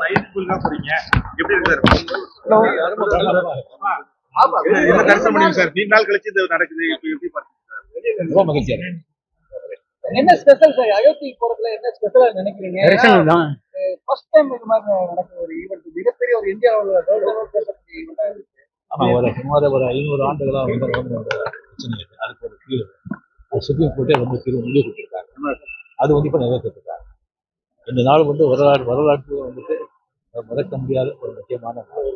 தான் போறீங்க எப்படி இருக்கு என்ன கருத்து முடியும் சார்? நீண்ட நாள் கழிச்சு இது நடக்குது. எப்படி பாத்தீங்க ரொம்ப மகிழ்ச்சியா என்ன ஸ்பெஷல் சார்? அயோத்தி போறதுல என்ன ஸ்பெஷலா நினைக்கிறீங்க? ஃபர்ஸ்ட் டைம் இந்த மாதிரி நடக்கிற ஒரு ஈவெண்ட் மிகப்பெரிய ஒரு இந்தியாவில் ஆமா ஒரு சுமார் ஒரு ஐநூறு ஆண்டுகளா வந்து பிரச்சனை இருக்கு. அதுக்கு ஒரு தீர்வு. அது சுப்ரீம் கோர்ட்டே ரொம்ப தீர்வு முடிவு கொடுத்துருக்காங்க அது வந்து இப்ப நிறைவேற்றிருக்காங்க. இந்த நாள் வந்து வரலாறு வரலாற்று வந்துட்டு மறக்க முடியாத ஒரு முக்கியமான நாள்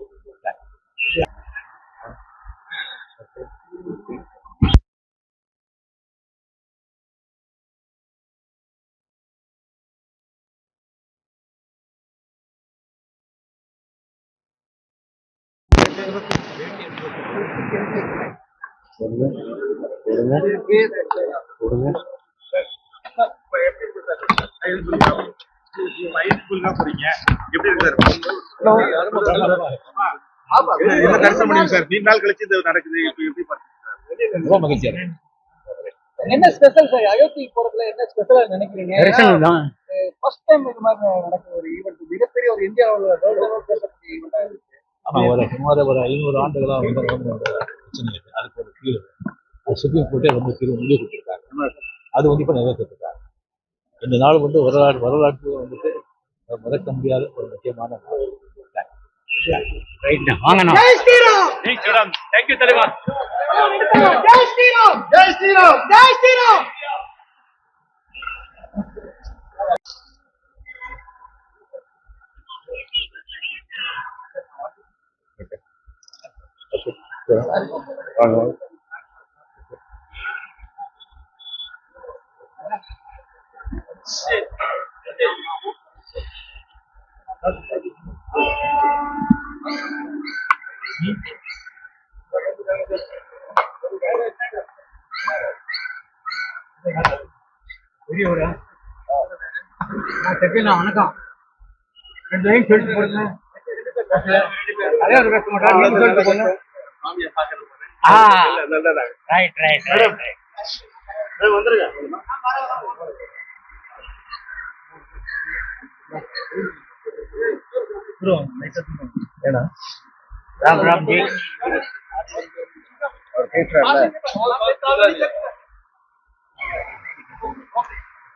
போறீங்க என்ன கருத்து முடியும் சார் நீண்ட நாள் கழிச்சு இது நடக்குது இப்ப எப்படி பாத்தீங்க ரொம்ப மகிழ்ச்சியா இருக்கு என்ன ஸ்பெஷல் சார் அயோத்தி போறதுல என்ன ஸ்பெஷலா நினைக்கிறீங்க ஃபர்ஸ்ட் டைம் இந்த மாதிரி நடக்கிற ஒரு ஈவெண்ட் மிகப்பெரிய ஒரு இந்தியாவில் ஆமா ஒரு சுமார் ஒரு ஐநூறு ஆண்டுகளா வந்த பிரச்சனை இருக்கு அதுக்கு ஒரு தீர்வு அது சுப்ரீம் கோர்ட்டே ரொம்ப தீர்வு முடிவு கொடுத்துருக்காங்க. அது வந்து இப்ப நிறைவேற்றிருக்காங்க. இந்த நாள் வந்து வரலாறு வரலாற்று வந்துட்டு மறக்க முடியாத ஒரு முக்கியமான நாள். பெரியவரா? செப்பினா வணக்கம். ரெண்டு லைன் சொல்லிட்டு போடுங்க. பேச மாட்டார்? நீங்க சொல்லிட்டு போங்க ரைட் ரைட் ரைட் வந்துருங்க. ब्रो नहीं सकते है ना राम राम जी और ठीक रहा है